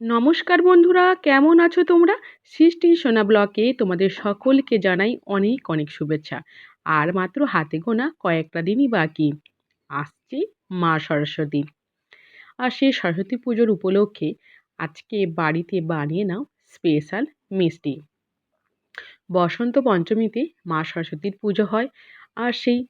নমস্কার বন্ধুরা, কেমন আছো তোমরা? সৃষ্টি সোনা ব্লকে তোমাদের সকলকে জানাই অনেক অনেক শুভেচ্ছা। আর মাত্র হাতে গোনা কয়েকটা দিনই বাকি। আসছে মা সরস্বতী। আর সেই সরস্বতী পুজোর উপলক্ষে আজকে বাড়িতে বানিয়ে নাও স্পেশাল মিষ্টি। বসন্ত পঞ্চমীতে মা সরস্বতীর পুজো হয়। আর সেই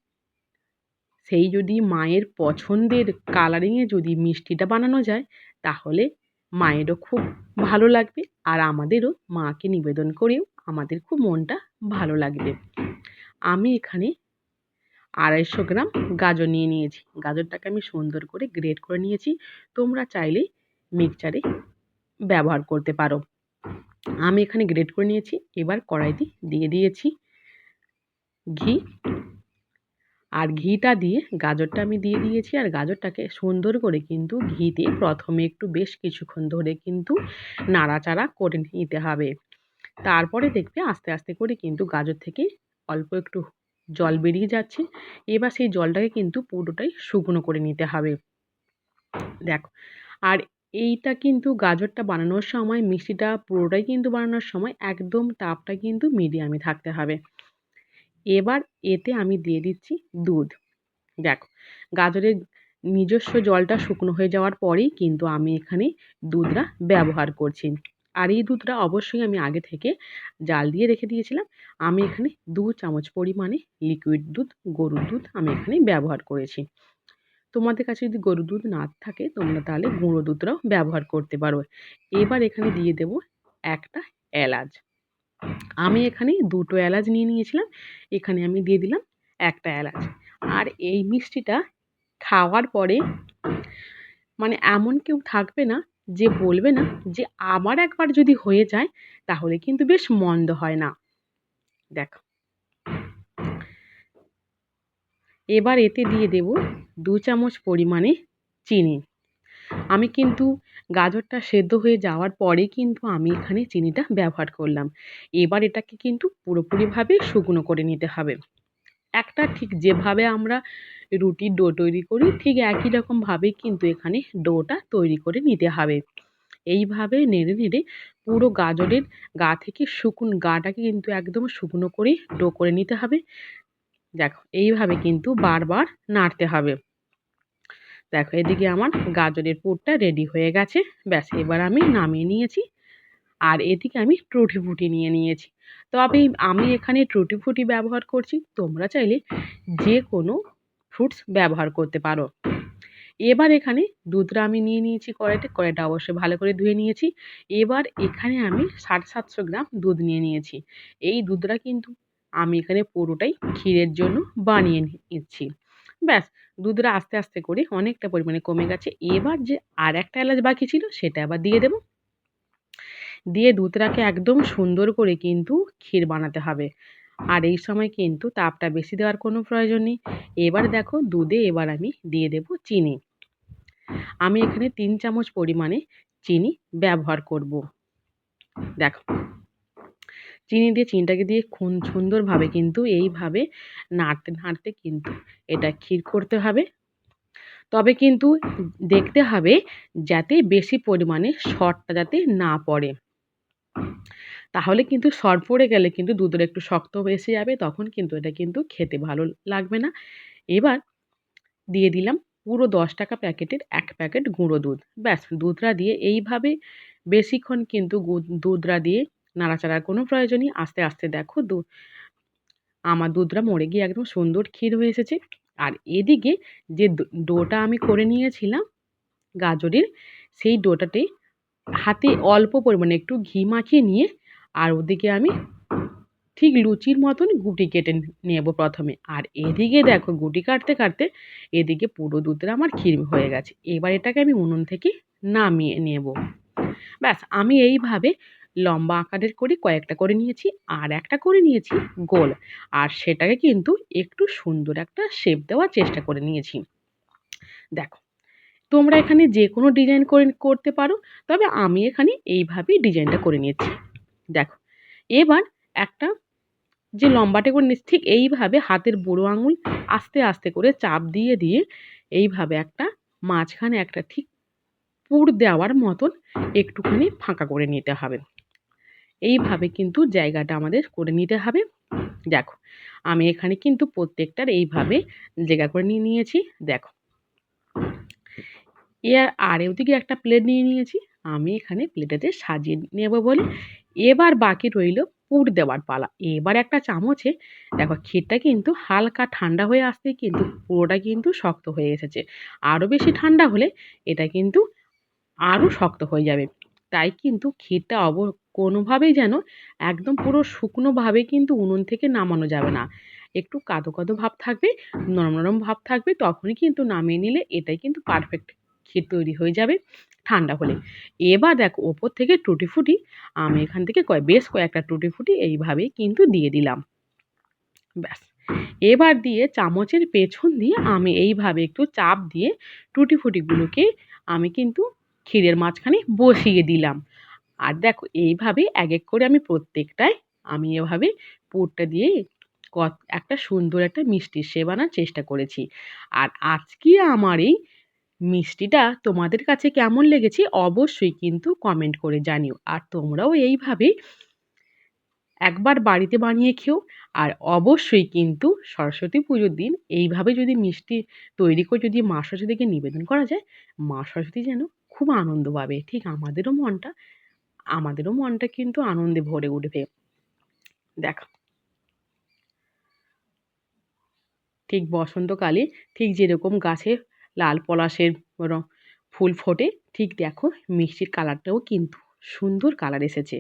সেই যদি মায়ের পছন্দের কালারিংয়ে যদি মিষ্টিটা বানানো যায়, তাহলে মায়েরও খুব ভালো লাগবে আর আমাদেরও মাকে নিবেদন করেও আমাদের খুব মনটা ভালো লাগবে। আমি এখানে আড়াইশো গ্রাম গাজর নিয়ে নিয়েছি। গাজরটাকে আমি সুন্দর করে গ্রেট করে নিয়েছি। তোমরা চাইলে মিক্সচারে ব্যবহার করতে পারো। আমি এখানে গ্রেট করে নিয়েছি। এবার কড়াইতে দিয়ে দিয়েছি ঘি আর ঘিটা দিয়ে গাজরটা আমি দিয়ে দিয়েছি আর গাজরটাকে সুন্দর করে কিন্তু ঘিতে প্রথমে একটু বেশ কিছুক্ষণ ধরে কিন্তু নাড়াচাড়া করে নিতে হবে। তারপরে দেখবে আস্তে আস্তে করে কিন্তু গাজর থেকে অল্প একটু জল বেরিয়ে যাচ্ছে। এবার সেই জলটাকে কিন্তু পুরোটাই শুকনো করে নিতে হবে। দেখো, আর এইটা কিন্তু গাজরটা বানানোর সময়, মিষ্টিটা পুরোটাই কিন্তু বানানোর সময় একদম তাপটা কিন্তু মিডিয়ামে থাকতে হবে। এবার এতে আমি দিয়ে দিচ্ছি দুধ। দেখো, গাজরের নিজস্ব জলটা শুকনো হয়ে যাওয়ার পরেই কিন্তু আমি এখানে দুধটা ব্যবহার করছি। আর এই দুধটা অবশ্যই আমি আগে থেকে জাল দিয়ে রেখে দিয়েছিলাম। আমি এখানে দু চামচ পরিমাণে লিকুইড দুধ, গরুর দুধ আমি এখানে ব্যবহার করেছি। তোমাদের কাছে যদি গরুর দুধ না থাকে, তোমরা তাহলে গুঁড়ো দুধটাও ব্যবহার করতে পারো। এবার এখানে দিয়ে দেব একটা এলাচ। আমি এখানে দুটো এলাচ নিয়ে নিয়েছিলাম, এখানে আমি দিয়ে দিলাম একটা এলাচ। আর এই মিষ্টিটা খাওয়ার পরে মানে এমন কেউ থাকবে না যে বলবে না যে আমার একবার যদি হয়ে যায় তাহলে কিন্তু বেশ মন্দ হয় না। দেখ। এবার এতে দিয়ে দেব দু চামচ পরিমাণে চিনি। আমি কিন্তু গাজরটা সেদ্ধ হয়ে যাওয়ার পরে কিন্তু আমি এখানে চিনিটা ব্যবহার করলাম। এবার এটাকে কিন্তু পুরোপুরিভাবে শুকনো করে নিতে হবে। একটা ঠিক যেভাবে আমরা রুটির ডো তৈরি করি, ঠিক একই রকমভাবেই কিন্তু এখানে ডোটা তৈরি করে নিতে হবে। এইভাবে নেড়ে নেড়ে পুরো গাজরের গা থেকে শুকনো গাটাকে কিন্তু একদম শুকনো করে ডো করে নিতে হবে। দেখো, এইভাবে কিন্তু বারবার নাড়তে হবে। দেখো, এদিকে আমার গাজরের পুরটা রেডি হয়ে গেছে। ব্যাস, এবার আমি নামিয়ে নিয়েছি। আর এদিকে আমি টুটি ফুটি নিয়ে নিয়েছি। তবে আমি এখানে টুটি ফুটি ব্যবহার করছি, তোমরা চাইলে যে কোনো ফ্রুটস ব্যবহার করতে পারো। এবার এখানে দুধটা আমি নিয়ে নিয়েছি কড়াইতে। কড়াইটা অবশ্যই ভালো করে ধুয়ে নিয়েছি। এবার এখানে আমি সাড়ে সাতশো গ্রাম দুধ নিয়ে নিয়েছি। এই দুধটা কিন্তু আমি এখানে পুরোটাই ক্ষীরের জন্য বানিয়ে নিচ্ছি। ব্যাস দুধটা আস্তে আস্তে করে অনেকটা পরিমাণে কমে গেছে। এবার যে আর একটা এলাচ বাকি ছিল সেটা আবার দিয়ে দেব। দিয়ে দুধটাকে একদম সুন্দর করে কিন্তু ক্ষীর বানাতে হবে। আর এই সময় কিন্তু তাপটা বেশি দেওয়ার কোনো প্রয়োজন নেই। এবার দেখো দুধে এবার আমি দিয়ে দেব চিনি। আমি এখানে তিন চামচ পরিমাণে চিনি ব্যবহার করব। দেখো। চিনি দিয়ে চিনিটাকে দিয়ে খুন, সুন্দরভাবে কিন্তু এইভাবে নাড়তে নাড়তে কিন্তু এটা ক্ষীর করতে হবে। তবে কিন্তু দেখতে হবে যাতে বেশি পরিমাণে শর্টটা যাতে না পড়ে। তাহলে কিন্তু শর্ট পড়ে গেলে কিন্তু দুধটা একটু শক্ত এসে যাবে, তখন কিন্তু এটা কিন্তু খেতে ভালো লাগবে না। এবার দিয়ে দিলাম পুরো দশ টাকা প্যাকেটের এক প্যাকেট গুঁড়ো দুধ। ব্যাস, দুধটা দিয়ে এইভাবে বেশিক্ষণ কিন্তু দুধটা দিয়ে নাড়াচাড়ার কোনো প্রয়োজনই আস্তে আস্তে দেখো দুধ। আমার দুধটা মরে গিয়ে একদম সুন্দর ক্ষীর হয়ে এসেছে। আর এদিকে যে ডোটা আমি করে নিয়েছিলাম গাজরের, সেই ডোটাতে হাতে অল্প পরিমাণে একটু ঘি মাখিয়ে নিয়ে আর ওদিকে আমি ঠিক লুচির মতন গুটি কেটে নেব প্রথমে। আর এদিকে দেখো গুটি কাটতে কাটতে এদিকে পুরো দুধটা আমার ক্ষীর হয়ে গেছে। এবার এটাকে আমি উনুন থেকে নামিয়ে নেব। ব্যাস, আমি এইভাবে লম্বা আকারের করে কয়েকটা করে নিয়েছি আর একটা করে নিয়েছি গোল। আর সেটাকে কিন্তু একটু সুন্দর একটা শেপ দেওয়ার চেষ্টা করে নিয়েছি। দেখো, তোমরা এখানে যে কোনো ডিজাইন করে করতে পারো, তবে আমি এখানে এইভাবেই ডিজাইনটা করে নিয়েছি। দেখো, এবার একটা যে লম্বাটে করে নিচ্ছি ঠিক এইভাবে হাতের বুড়ো আঙুল আস্তে আস্তে করে চাপ দিয়ে দিয়ে এইভাবে একটা মাঝখানে একটা ঠিক পুর দেওয়ার মতন একটুখানি ফাঁকা করে নিতে হবে। এইভাবে কিন্তু জায়গাটা আমাদের করে নিতে হবে। দেখো, আমি এখানে কিন্তু প্রত্যেকটার এইভাবে জায়গা করে নিয়ে নিয়েছি। দেখো, এর আর ওদিকে একটা প্লেট নিয়ে নিয়েছি। আমি এখানে প্লেটেতে সাজিয়ে নেব বলে। এবার বাকি রইল পুর দেওয়ার পালা। এবার একটা চামচে, দেখো, ক্ষীরটা কিন্তু হালকা ঠান্ডা হয়ে আসতেই কিন্তু পুরোটা কিন্তু শক্ত হয়ে এসেছে। আরও বেশি ঠান্ডা হলে এটা কিন্তু আরও শক্ত হয়ে যাবে। তাই কিন্তু ক্ষীরটা অব কোনোভাবেই যেন একদম পুরো শুকনোভাবে কিন্তু উনুন থেকে নামানো যাবে না। একটু কাদো কাদো ভাব থাকবে, নরম নরম ভাব থাকবে, তখনই কিন্তু নামিয়ে নিলে এটাই কিন্তু পারফেক্ট ক্ষীর তৈরি হয়ে যাবে ঠান্ডা হলে। এবার দেখো, ওপর থেকে টুটি ফুটি আমি এখান থেকে কয়, বেশ কয়েকটা টুটি ফুটি এইভাবেই কিন্তু দিয়ে দিলাম। ব্যাস। এবার দিয়ে চামচের পেছন দিয়ে আমি এইভাবে একটু চাপ দিয়ে টুটি ফুটিগুলোকে আমি কিন্তু ক্ষীরের মাঝখানে বসিয়ে দিলাম। আর দেখো, এইভাবে এক এক করে আমি প্রত্যেকটায় আমি এভাবে পুরটা দিয়ে একটা সুন্দর একটা মিষ্টির সেবানার চেষ্টা করেছি। আর আজকে আমার এই মিষ্টিটা তোমাদের কাছে কেমন লেগেছে অবশ্যই কিন্তু কমেন্ট করে জানিও। আর তোমরাও এইভাবে একবার বাড়িতে বানিয়ে খেও। আর অবশ্যই কিন্তু সরস্বতী পুজোর দিন এইভাবে যদি মিষ্টি তৈরি করে যদি মা সরস্বতীকে নিবেদন করা যায়, মা সরস্বতী যেন খুব আনন্দ পাবে। ঠিক আমাদেরও মনটা আমাদেরও মনটা কিন্তু আনন্দে ভরে উঠবে। দেখো। ঠিক বসন্তকালে ঠিক যেরকম গাছে লাল পলাশের ফুল ফোটে, ঠিক দেখো মিষ্টির কালারটাও কিন্তু সুন্দর কালার এসেছে।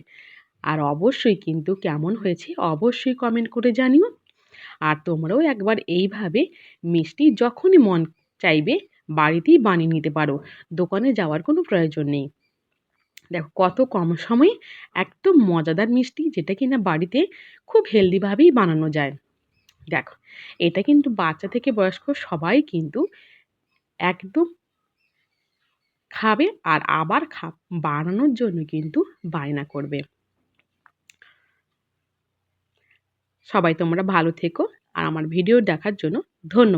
আর অবশ্যই কিন্তু কেমন হয়েছে অবশ্যই কমেন্ট করে জানিও। আর তোমরাও একবার এইভাবে মিষ্টি যখনই মন চাইবে বাড়িতেই বানিয়ে নিতে পারো। দোকানে যাওয়ার কোনো প্রয়োজন নেই। দেখো, কত কম সময়ে একদম মজাদার মিষ্টি যেটা কিনা বাড়িতে খুব হেলদিভাবেই বানানো যায়। দেখো, এটা কিন্তু বাচ্চা থেকে বয়স্ক সবাই কিন্তু একদম খাবে আর আবার খা, বানানোর জন্য কিন্তু বায়না করবে। সবাই তোমরা ভালো থেকো আর আমার ভিডিও দেখার জন্য ধন্যবাদ।